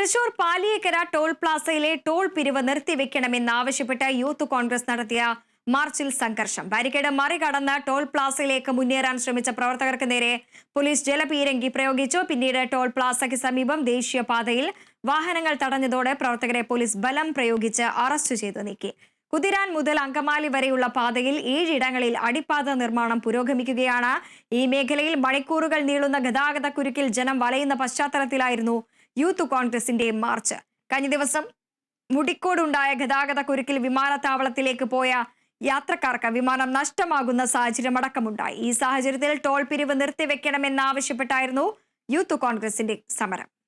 Thrissur Paliyekkara toll പ്ലാസയിലെ toll പിരിവ് നിർത്തിവെക്കണമെന്നാവശ്യപ്പെട്ട് യൂത്ത് കോൺഗ്രസ് നടത്തിയ മാർച്ചിൽ സംഘർഷം. ബാരിക്കേഡ് മറികടന്ന് ടോൾ പ്ലാസയിലേക്ക് മുന്നേറാൻ ശ്രമിച്ച പ്രവർത്തകർക്ക് നേരെ പോലീസ് ജലപീരങ്കി പ്രയോഗിച്ചു. പിന്നീട് ടോൾ പ്ലാസയ്ക്ക് സമീപം ദേശീയപാതയിൽ വാഹനങ്ങൾ തടഞ്ഞതോടെ പ്രവർത്തകരെ പോലീസ് ബലം പ്രയോഗിച്ച് അറസ്റ്റ് ചെയ്തു നീക്കി. കുതിരാൻ മുതൽ അങ്കമാലി വരെയുള്ള പാതയിൽ ഏഴിടങ്ങളിൽ അടിപ്പാത നിർമ്മാണം പുരോഗമിക്കുകയാണ്. ഈ മേഖലയിൽ മണിക്കൂറുകൾ നീളുന്ന ഗതാഗത കുരുക്കിൽ ജനം വലയുന്ന പശ്ചാത്തലത്തിലായിരുന്നു യൂത്ത് കോൺഗ്രസിന്റെ മാർച്ച്. കഴിഞ്ഞ ദിവസം മുടിക്കോടുണ്ടായ ഗതാഗത കുരുക്കിൽ വിമാനത്താവളത്തിലേക്ക് പോയ യാത്രക്കാർക്ക് വിമാനം നഷ്ടമാകുന്ന സാഹചര്യം അടക്കമുണ്ടായി. ഈ സാഹചര്യത്തിൽ ടോൾ പിരിവ് നിർത്തിവെക്കണമെന്നാവശ്യപ്പെട്ടായിരുന്നു യൂത്ത് കോൺഗ്രസിന്റെ സമരം.